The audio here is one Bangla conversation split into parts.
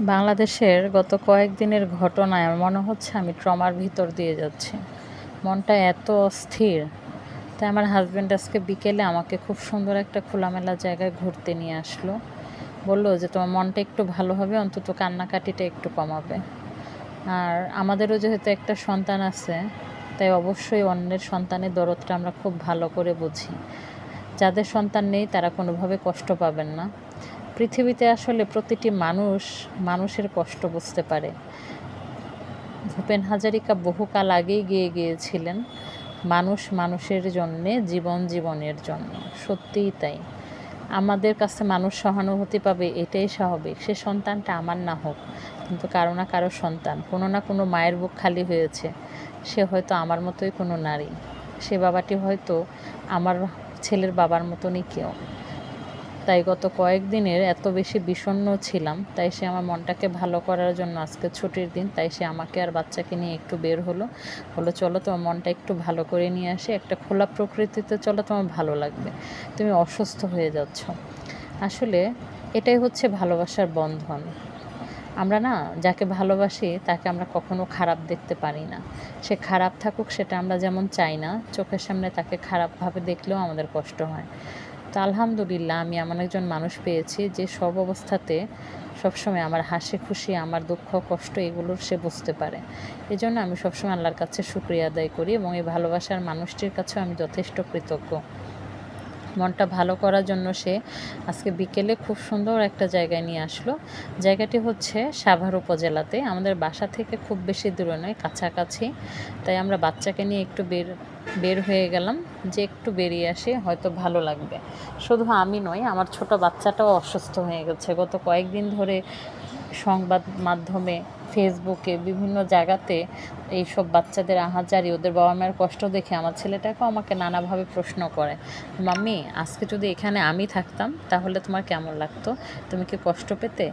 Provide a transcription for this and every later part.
বাংলাদেশের গত কয়েকদিনের ঘটনায় আমার মনে হচ্ছে আমি ট্রমার ভিতর দিয়ে যাচ্ছি। মনটা এত অস্থির, তাই আমার হাজব্যান্ড আজকে বিকেলে আমাকে খুব সুন্দর একটা খোলামেলা জায়গায় ঘুরতে নিয়ে আসলো। বলল যে, তোমার মনটা একটু ভালো হবে, অন্তত কান্নাকাটিটা একটু কমাবে। আর আমাদেরও যেহেতু একটা সন্তান আছে, তাই অবশ্যই অন্যের সন্তানের দরদটা আমরা খুব ভালো করে বুঝি। যাদের সন্তান নেই, তারা কোনোভাবে কষ্ট পাবেন না। পৃথিবীতে আসলে প্রতিটি মানুষ মানুষের কষ্ট বুঝতে পারে। ভূপেন হাজারিকা বহুকাল আগেই গিয়ে গিয়েছিলেন, মানুষ মানুষের জন্যে, জীবন জীবনের জন্য। সত্যিই তাই। আমাদের কাছে মানুষ সহানুভূতি পাবে, এটাই স্বাভাবিক। সে সন্তানটা আমার না হোক, কিন্তু কারও না কারও সন্তান। কোনো না কোনো মায়ের বুক খালি হয়েছে। সে হয়তো আমার মতোই কোনো নারী। সে বাবাটি হয়তো আমার ছেলের বাবার মতনই কেউ। তাই গত কয়েকদিনের এত বেশি বিষণ্ণ ছিলাম, তাই সে আমার মনটাকে ভালো করার জন্য আজকে ছুটির দিন, তাই সে আমাকে আর বাচ্চাকে নিয়ে একটু বের হলো। হলো চলো, তোমার মনটা একটু ভালো করে নিয়ে আসে। একটা খোলা প্রকৃতিতে চলো, তোমার ভালো লাগবে। তুমি অসুস্থ হয়ে যাচ্ছ। আসলে এটাই হচ্ছে ভালোবাসার বন্ধন। আমরা না, যাকে ভালোবাসি, তাকে আমরা কখনো খারাপ দেখতে পারি না। সে খারাপ থাকুক, সেটা আমরা যেমন চাই না, চোখের সামনে তাকে খারাপভাবে দেখলেও আমাদের কষ্ট হয়। তো আলহামদুলিল্লাহ আমি এমন একজন মানুষ পেয়েছি যে সব অবস্থাতে সবসময় আমার হাসি, খুশি, আমার দুঃখ, কষ্ট এগুলোর সে বুঝতে পারে। এই জন্য আমি সবসময় আল্লাহর কাছে শুক্রিয়া আদায় করি এবং এই ভালোবাসার মানুষটির কাছেও আমি যথেষ্ট কৃতজ্ঞ। মনটা ভালো করার জন্য সে আজকে বিকেলে খুব সুন্দর একটা জায়গায় নিয়ে আসলো। জায়গাটি হচ্ছে সাভার উপজেলাতে। আমাদের বাসা থেকে খুব বেশি দূরে নয়, কাছাকাছি। তাই আমরা বাচ্চাকে নিয়ে একটু বের বের হয়ে গেলাম যে একটু বেরিয়ে আসি, হয়তো ভালো লাগবে। শুধু আমি নই, আমার ছোট বাচ্চাটাও অসুস্থ হয়ে গেছে। গত কয়েকদিন ধরে সংবাদ মাধ্যমে ফেসবুকে বিভিন্ন জায়গাতে এইসব বাচ্চাদের আহাজারি, ওদের বাবা মায়ের কষ্ট দেখে আমার ছেলেটাকেও আমাকে নানাভাবে প্রশ্ন করে, মাম্মি, আজকে যদি এখানে আমি থাকতাম, তাহলে তোমার কেমন লাগতো? তুমি কি কষ্ট পেতে?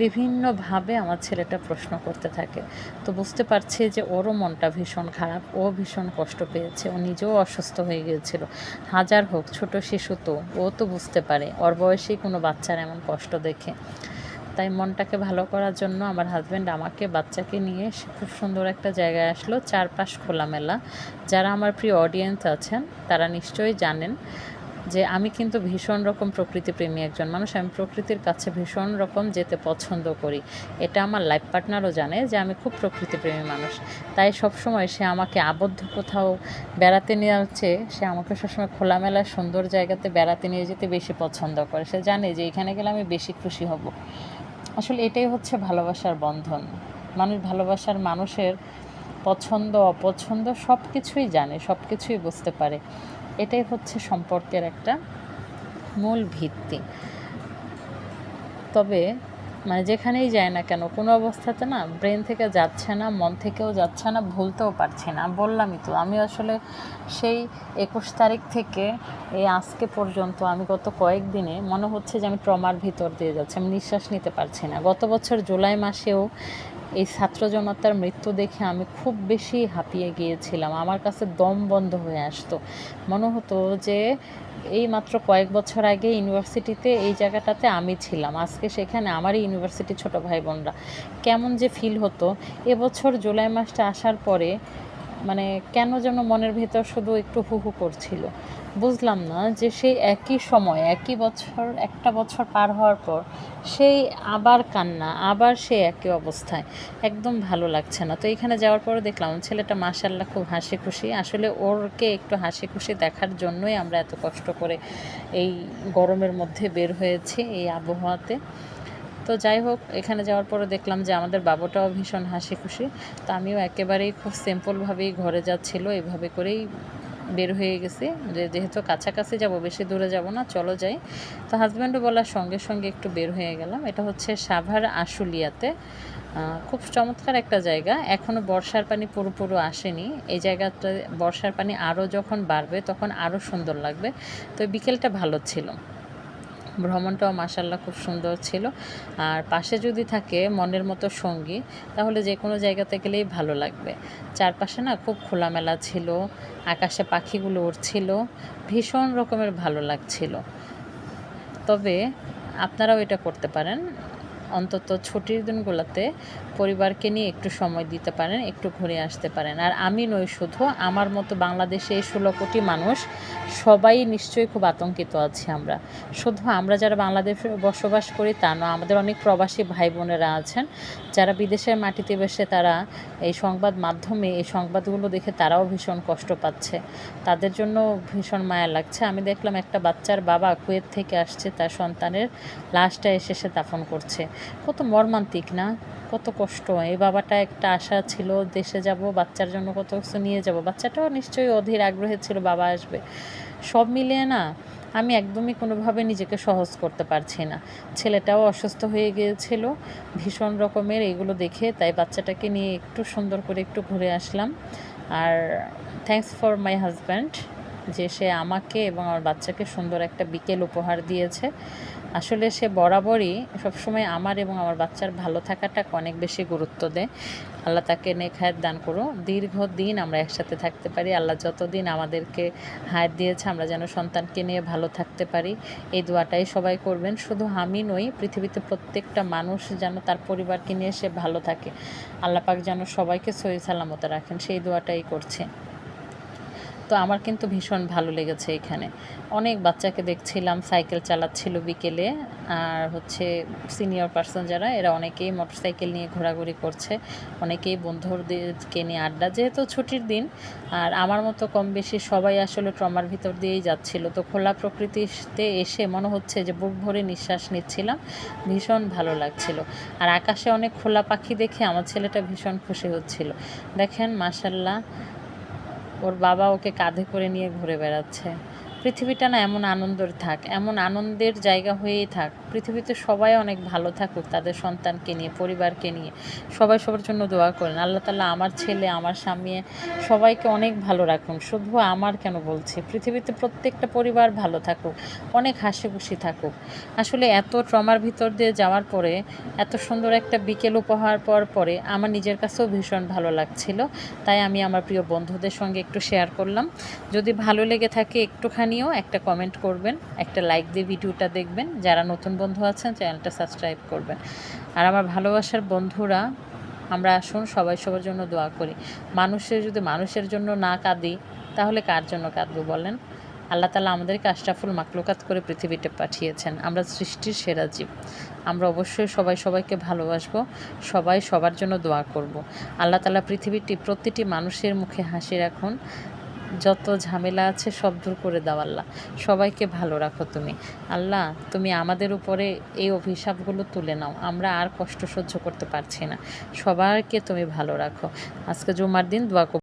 বিভিন্নভাবে আমার ছেলেটা প্রশ্ন করতে থাকে। তো বুঝতে পারছি যে ওরও মনটা ভীষণ খারাপ, ও ভীষণ কষ্ট পেয়েছে, ও নিজেও অসুস্থ হয়ে গিয়েছিল। হাজার হোক, ছোট শিশু তো, ও তো বুঝতে পারে, ওর বয়সেই কোনো বাচ্চার এমন কষ্ট দেখে। তাই মনটাকে ভালো করার জন্য আমার হাজব্যান্ড আমাকে বাচ্চাকে নিয়ে খুব সুন্দর একটা জায়গায় আসলো, চারপাশ খোলামেলা। যারা আমার প্রিয় অডিয়েন্স আছেন, তারা নিশ্চয়ই জানেন যে আমি কিন্তু ভীষণ রকম প্রকৃতিপ্রেমী একজন মানুষ। আমি প্রকৃতির কাছে ভীষণ রকম যেতে পছন্দ করি। এটা আমার লাইফ পার্টনারও জানে যে আমি খুব প্রকৃতিপ্রেমী মানুষ। তাই সবসময় সে আমাকে আবদ্ধ কোথাও বেড়াতে নিয়ে যাচ্ছে, সে আমাকে সবসময় খোলামেলা, সুন্দর জায়গাতে বেড়াতে নিয়ে যেতে বেশি পছন্দ করে। সে জানে যে এখানে গেলে আমি বেশি খুশি হব। আসলে এটাই হচ্ছে ভালোবাসার বন্ধন। মানুষ ভালোবাসার মানুষের পছন্দ, অপছন্দ সব কিছুই জানে সব কিছুই বুঝতে পারে। এটাই হচ্ছে সম্পর্কের একটা মূল ভিত্তি। তবে মানে যেখানেই যায় না কেন, কোনো অবস্থাতে না ব্রেন থেকে যাচ্ছে না, মন থেকেও যাচ্ছে না, ভুলতেও পারছি না। বললামই তো, আমি আসলে সেই একুশ তারিখ থেকে এই আজকে পর্যন্ত, আমি গত কয়েকদিনে মনে হচ্ছে যে আমি ট্রমার ভিতর দিয়ে যাচ্ছি, আমি নিঃশ্বাস নিতে পারছি না। গত বছর জুলাই মাসেও এই ছাত্র জনতার মৃত্যু দেখে আমি খুব বেশি হাঁপিয়ে গিয়েছিলাম, আমার কাছে দম বন্ধ হয়ে আসতো। মনে হতো যে এই মাত্র কয়েক বছর আগে ইউনিভার্সিটিতে এই জায়গাটাতে আমি ছিলাম। আজকে সেখানে আমারই ইউনিভার্সিটি ছোট ভাই বোনরা কেমন যে ফিল হতো। এবছর জুলাই মাসটা আসার পরে মানে কেন যেন মনের ভেতর শুধু একটু হু হু করছিল। বুঝলাম না যে সেই একই সময়, একই বছর, একটা বছর পার হওয়ার পর সেই আবার কান্না, আবার সে একই অবস্থায়। একদম ভালো লাগছে না। তো এখানে যাওয়ার পরে দেখলাম ছেলেটা মাসাল্লাহ খুব হাসি খুশি আসলে ওরকে একটু হাসি খুশি দেখার জন্যই আমরা এত কষ্ট করে এই গরমের মধ্যে বের হয়েছি এই আবহাওয়াতে। তো যাই হোক, এখানে যাওয়ার পরে দেখলাম যে আমাদের বাবুটাও ভীষণ হাসি খুশি তো আমিও একেবারেই খুব সিম্পলভাবেই ঘরে যাচ্ছিল, এভাবে করেই বের হয়ে গেছি। যে যেহেতু কাছাকাছি যাব, বেশি দূরে যাব না, চলো যাই। তো হাজব্যান্ডও বলার সঙ্গে সঙ্গে একটু বের হয়ে গেলাম। এটা হচ্ছে সাভার আশুলিয়াতে। খুব চমৎকার একটা জায়গা। এখনও বর্ষার পানি পুরোপুরো আসেনি। এই জায়গাটা বর্ষার পানি আরও যখন বাড়বে, তখন আরও সুন্দর লাগবে। তো বিকেলটা ভালো ছিল। ভ্রমণটাও মাসাল্লাহ খুব সুন্দর ছিল। আর পাশে যদি থাকে মনের মতো সঙ্গী, তাহলে যে কোনো জায়গাতে গেলেই ভালো লাগবে। চারপাশে না খুব খোলামেলা ছিল, আকাশে পাখিগুলো উঠছিল ভীষণ রকমের ভালো লাগছিল। তবে আপনারাও এটা করতে পারেন। অন্তত ছুটির দিনগুলোতে পরিবারকে নিয়ে একটু সময় দিতে পারেন, একটু ঘুরে আসতে পারেন। আর আমি নই, শুধু আমার মতো বাংলাদেশে এই ষোলো কোটি মানুষ, সবাই নিশ্চয়ই খুব আতঙ্কিত আছি আমরা। শুধু আমরা যারা বাংলাদেশে বসবাস করি তা নয়, আমাদের অনেক প্রবাসী ভাই বোনেরা আছেন, যারা বিদেশের মাটিতে বসে তারা এই সংবাদ মাধ্যমে, এই সংবাদগুলো দেখে তারাও ভীষণ কষ্ট পাচ্ছে। তাদের জন্য ভীষণ মায়া লাগছে। আমি দেখলাম একটা বাচ্চার বাবা কুয়েত থেকে আসছে, তার সন্তানের লাশটা এসে সে দাফন করছে। কত মর্মান্তিক, না? কত কষ্ট। এই বাবাটা একটা আশা ছিল, দেশে যাব, বাচ্চার জন্য কত কিছু নিয়ে যাব। বাচ্চাটাও নিশ্চয়ই অধীর আগ্রহে ছিল, বাবা আসবে। সব মিলিয়ে না, আমি একদমই কোনোভাবে নিজেকে সহজ করতে পারছি না। ছেলেটাও অসুস্থ হয়ে গিয়েছিল, ভীষণ রকমের এগুলো দেখে, তাই বাচ্চাটাকে নিয়ে একটু সুন্দর করে একটু ঘুরে আসলাম। আর থ্যাঙ্কস ফর মাই হাজব্যান্ড যে সে আমাকে এবং আমার বাচ্চাকে সুন্দর একটা বিকেল উপহার দিয়েছে। আসলে সে বরাবরই সবসময় আমার এবং আমার বাচ্চার ভালো থাকাটাকে অনেক বেশি গুরুত্ব দেয়। আল্লাহ তাকে হায়াত দান করো দীর্ঘদিন আমরা একসাথে থাকতে পারি। আল্লাহ যতদিন আমাদেরকে হায়াত দিয়েছে, আমরা যেন সন্তানকে নিয়ে ভালো থাকতে পারি। এই দোয়াটাই সবাই করবেন। শুধু আমি নই, পৃথিবীতে প্রত্যেকটা মানুষ যেন তার পরিবারকে নিয়ে সে ভালো থাকে। আল্লাহ পাক যেন সবাইকে সহি সালামতে রাখেন। সেই দোয়াটাই করছে। তো আমার কিন্তু ভীষণ ভালো লেগেছে এখানে। অনেক বাচ্চাকে দেখছিলাম, সাইকেল চালাচ্ছিল বিকেলে। আর হচ্ছে সিনিয়র পার্সন যারা, এরা অনেকেই মোটরসাইকেল নিয়ে ঘোরাঘুরি করছে। অনেকেই বন্ধুদেরকে নিয়ে আড্ডা, যেহেতু ছুটির দিন। আর আমার মতো কম বেশি সবাই আসলে ট্রমার ভিতর দিয়েই যাচ্ছিল। তো খোলা প্রকৃতিতে এসে মনে হচ্ছে যে বুক ভরে নিঃশ্বাস নিচ্ছিলাম। ভীষণ ভালো লাগছিল। আর আকাশে অনেক খোলা পাখি দেখে আমার ছেলেটা ভীষণ খুশি হচ্ছিল। দেখেন মাসাল্লাহ ওর বাবা ওকে কাঁধে করে নিয়ে ঘুরে বেড়াচ্ছে। পৃথিবীটা না এমন আনন্দের থাক, এমন আনন্দের জায়গা হয়েই থাক। পৃথিবীতে সবাই অনেক ভালো থাকুক, তাদের সন্তানকে নিয়ে, পরিবারকে নিয়ে। সবাই সবার জন্য দোয়া করেন। আল্লাহ তালা আমার ছেলে, আমার স্বামী, সবাইকে অনেক ভালো রাখুন। শুধু আমার কেন বলছে? পৃথিবীতে প্রত্যেকটা পরিবার ভালো থাকুক, অনেক হাসি খুশি থাকুক। আসলে এত ট্রমার ভিতর দিয়ে যাওয়ার পরে, এত সুন্দর একটা বিকেল উপহার পর পরে আমার নিজের কাছেও ভীষণ ভালো লাগছিল। তাই আমি আমার প্রিয় বন্ধুদের সঙ্গে একটু শেয়ার করলাম। যদি ভালো লেগে থাকে একটুখানিও একটা কমেন্ট করবেন, একটা লাইক দিয়ে ভিডিওটা দেখবেন, যারা নতুন বন্ধু আছেন চ্যানেলটা সাবস্ক্রাইব করবেন। আর আমার ভালোবাসার বন্ধুরা, আমরা আসুন সবাই সবার জন্য দোয়া করি। মানুষের যদি মানুষের জন্য না কাঁদি, তাহলে কার জন্য কাঁদবো বলেন? আল্লাহ তালা আমাদেরকে আশরাফুল মাকলুকাত করে পৃথিবীতে পাঠিয়েছেন। আমরা সৃষ্টির সেরা জীব। আমরা অবশ্যই সবাই সবাইকে ভালোবাসবো, সবাই সবার জন্য দোয়া করব। আল্লাহ তালা পৃথিবীটি প্রতিটি মানুষের মুখে হাসি রাখুন। যত ঝামেলা আছে সব দূর করে দাও আল্লাহ। সবাইকে ভালো রাখো তুমি। আল্লাহ, তুমি আমাদের উপরে এই অভিশাপগুলো তুলে নাও। আমরা আর কষ্ট সহ্য করতে পারছি না। সবাইকে তুমি ভালো রাখো। আজকে জুমার দিন দোয়া